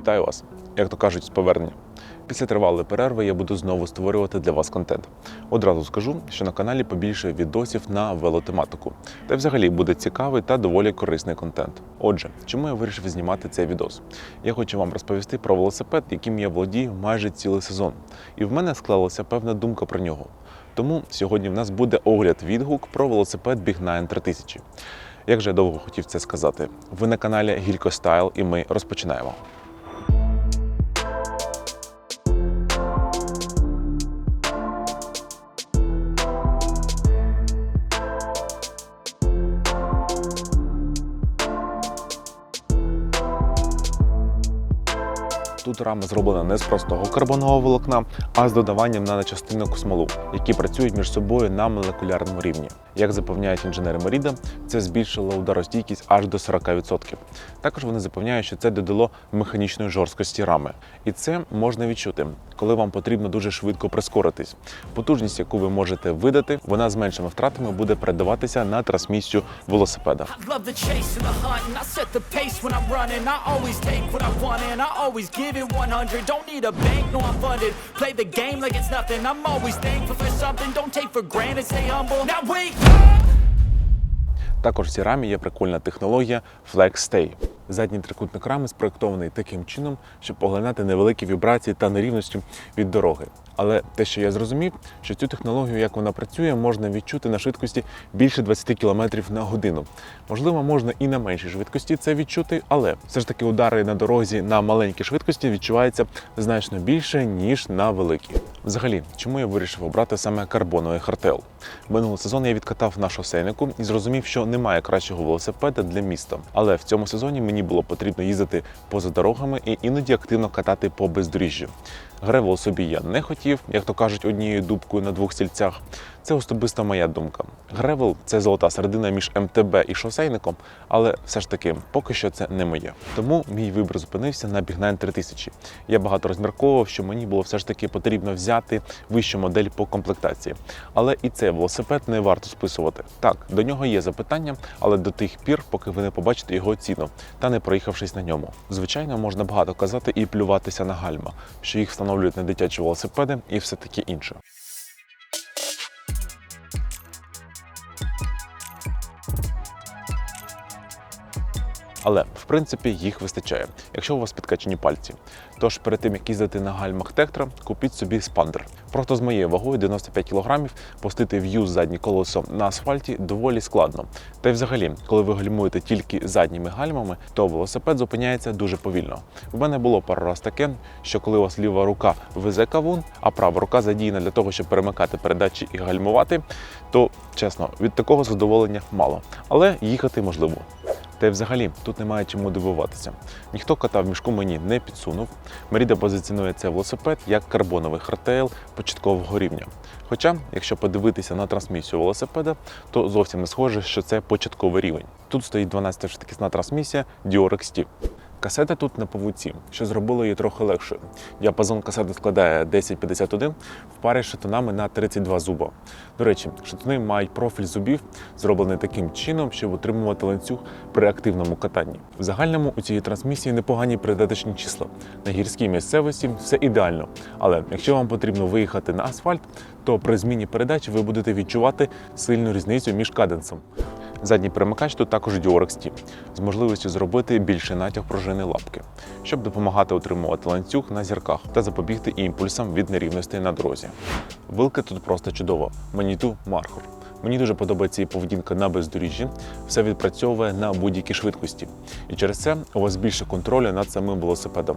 Вітаю вас, як то кажуть, з повернення. Після тривалої перерви я буду знову створювати для вас контент. Одразу скажу, що на каналі побільше відосів на велотематику, та взагалі буде цікавий та доволі корисний контент. Отже, чому я вирішив знімати цей відос? Я хочу вам розповісти про велосипед, яким я володію майже цілий сезон, і в мене склалася певна думка про нього. Тому сьогодні в нас буде огляд відгук про велосипед Big 3000. Як же я довго хотів це сказати? Ви на каналі Гілько Стайл, і ми розпочинаємо. Рама зроблена не з простого карбонового волокна, а з додаванням наночастинок смолу, які працюють між собою на молекулярному рівні. Як запевняють інженери Меріда, це збільшило ударостійкість аж до 40%. Також вони запевняють, що це додало механічної жорсткості рами. І це можна відчути, коли вам потрібно дуже швидко прискоритись. Потужність, яку ви можете видати, вона з меншими втратами буде передаватися на трансмісію велосипеда. I love the chase and the hunt, and I set the pace when I'm running. I always take what I want, and I always give it 100. Don't need a bank, no, I'm funded. Play the game like it's nothing. I'm always thankful for something. Don't take for granted, stay humble. Now wake! Також в цій рамі є прикольна технологія Flex. Задній трикутник рами спроєктований таким чином, щоб поглинати невеликі вібрації та нерівності від дороги. Але те, що я зрозумів, що цю технологію, як вона працює, можна відчути на швидкості більше 20 км на годину. Можливо, можна і на меншій швидкості це відчути, але все ж таки удари на дорозі на маленькій швидкості відчуваються значно більше, ніж на великій. Взагалі, чому я вирішив обрати саме карбоновий хартел? Минулого сезону я відкатав на шосейнику і зрозумів, що немає кращого велосипеда для міста. Але в цьому сезоні мені було потрібно їздити поза дорогами і іноді активно катати по бездоріжжю. Гревел собі я не хотів, як то кажуть, однією дубкою на двох стільцях. Це особиста моя думка. Гревел це золота середина між МТБ і шосейником, але все ж таки поки що це не моє. Тому мій вибір зупинився на Big 9 3000. Я багато розмірковував, що мені було все ж таки потрібно взяти вищу модель по комплектації. Але і цей велосипед не варто списувати. Так, до нього є запитання, але до тих пір, поки ви не побачите його ціну та не проїхавшись на ньому. Звичайно, можна багато казати і плюватися на гальма, що їх встановлюють на дитячі велосипеди і все таке інше. Але в принципі їх вистачає, якщо у вас підкачені пальці. Тож перед тим як їздити на гальмах Тектра, купіть собі спандер. Просто з моєю вагою 95 кг пустити в'юз заднє колесо на асфальті доволі складно. Та й взагалі, коли ви гальмуєте тільки задніми гальмами, то велосипед зупиняється дуже повільно. В мене було пару раз таке, що коли у вас ліва рука везе кавун, а права рука задіяна для того, щоб перемикати передачі і гальмувати, то чесно, від такого задоволення мало, але їхати можливо. Та й взагалі тут немає чому дивуватися. Ніхто кота в мішку мені не підсунув. Меріда позиціонує цей велосипед як карбоновий хартейл початкового рівня. Хоча, якщо подивитися на трансмісію велосипеда, то зовсім не схоже, що це початковий рівень. Тут стоїть 12 швидкісна трансмісія Dior XT. Касета тут на павуці, що зробило її трохи легшою. Діапазон касети складає 1051 в парі з шатунами на 32 зуба. До речі, шатуни мають профіль зубів, зроблений таким чином, щоб утримувати ланцюг при активному катанні. В загальному у цій трансмісії непогані передаточні числа. На гірській місцевості все ідеально. Але якщо вам потрібно виїхати на асфальт, то при зміні передач ви будете відчувати сильну різницю між каденсом. Задній перемикач тут також Dior XT, з можливістю зробити більший натяг пружини лапки, щоб допомагати утримувати ланцюг на зірках та запобігти імпульсам від нерівностей на дорозі. Вилка тут просто чудова. Маніту Мархор. Мені дуже подобається її поведінка на бездоріжжі, все відпрацьовує на будь-якій швидкості. І через це у вас більше контролю над самим велосипедом.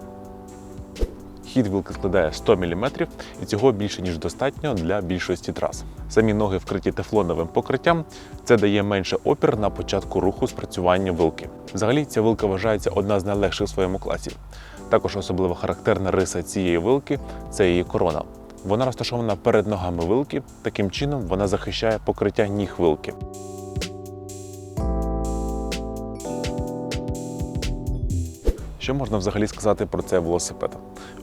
Хід вилки складає 100 мм, і цього більше ніж достатньо для більшості трас. Самі ноги вкриті тефлоновим покриттям. Це дає менше опір на початку руху спрацювання вилки. Взагалі, ця вилка вважається одна з найлегших в своєму класі. Також особливо характерна риса цієї вилки це її корона. Вона розташована перед ногами вилки. Таким чином вона захищає покриття ніг вилки. Що можна взагалі сказати про цей велосипед?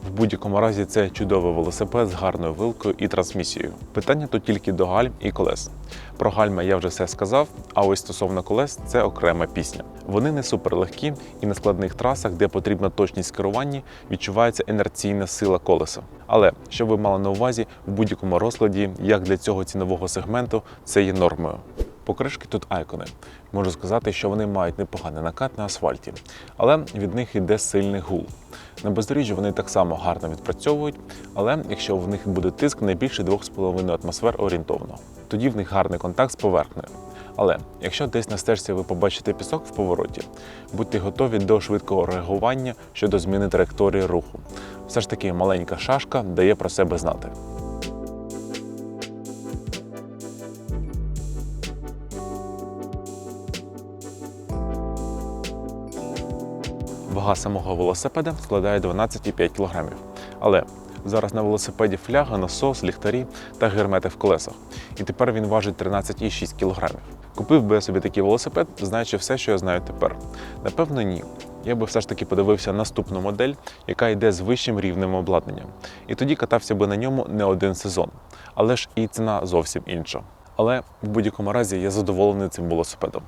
В будь-якому разі це чудовий велосипед з гарною вилкою і трансмісією. Питання тут тільки до гальм і колес. Про гальма я вже все сказав, а ось стосовно колес це окрема пісня. Вони не суперлегкі і на складних трасах, де потрібна точність керування, відчувається інерційна сила колеса. Але щоб ви мали на увазі, в будь-якому розкладі, як для цього цінового сегменту, це є нормою. Покришки тут айкони. Можу сказати, що вони мають непоганий накат на асфальті, але від них йде сильний гул. На бездоріжжі вони так само гарно відпрацьовують, але якщо в них буде тиск не більше 2,5 атмосфер орієнтовно, тоді в них гарний контакт з поверхнею. Але якщо десь на стежці ви побачите пісок в повороті, будьте готові до швидкого реагування щодо зміни траєкторії руху. Все ж таки маленька шашка дає про себе знати. Вага самого велосипеда складає 12,5 кг. Але зараз на велосипеді фляга, насос, ліхтарі та гермети в колесах. І тепер він важить 13,6 кг. Купив би я собі такий велосипед, знаючи все, що я знаю тепер. Напевно, ні. Я би все ж таки подивився наступну модель, яка йде з вищим рівнем обладнання. І тоді катався би на ньому не один сезон. Але ж і ціна зовсім інша. Але в будь-якому разі я задоволений цим велосипедом.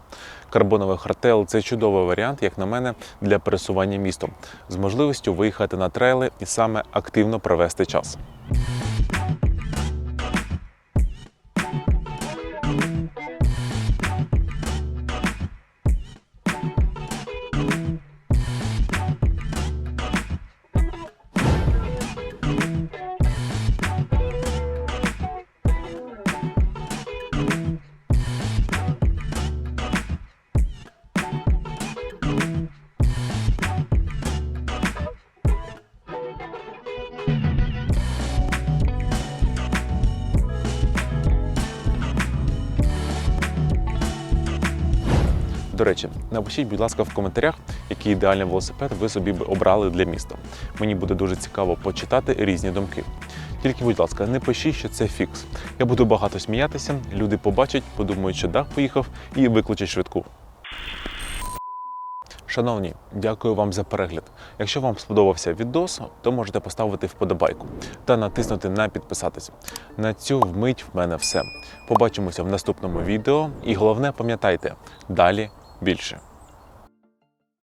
Карбоновий хартел це чудовий варіант, як на мене, для пересування містом з можливістю виїхати на трейли і саме активно провести час. До речі, напишіть, будь ласка, в коментарях, який ідеальний велосипед ви собі б обрали для міста. Мені буде дуже цікаво почитати різні думки. Тільки, будь ласка, не пишіть, що це фікс. Я буду багато сміятися, люди побачать, подумають, що дах поїхав і викличуть швидку. Шановні, дякую вам за перегляд. Якщо вам сподобався відос, то можете поставити вподобайку та натиснути на підписатись. На цю вмить в мене все. Побачимося в наступному відео. І головне, пам'ятайте, далі більше.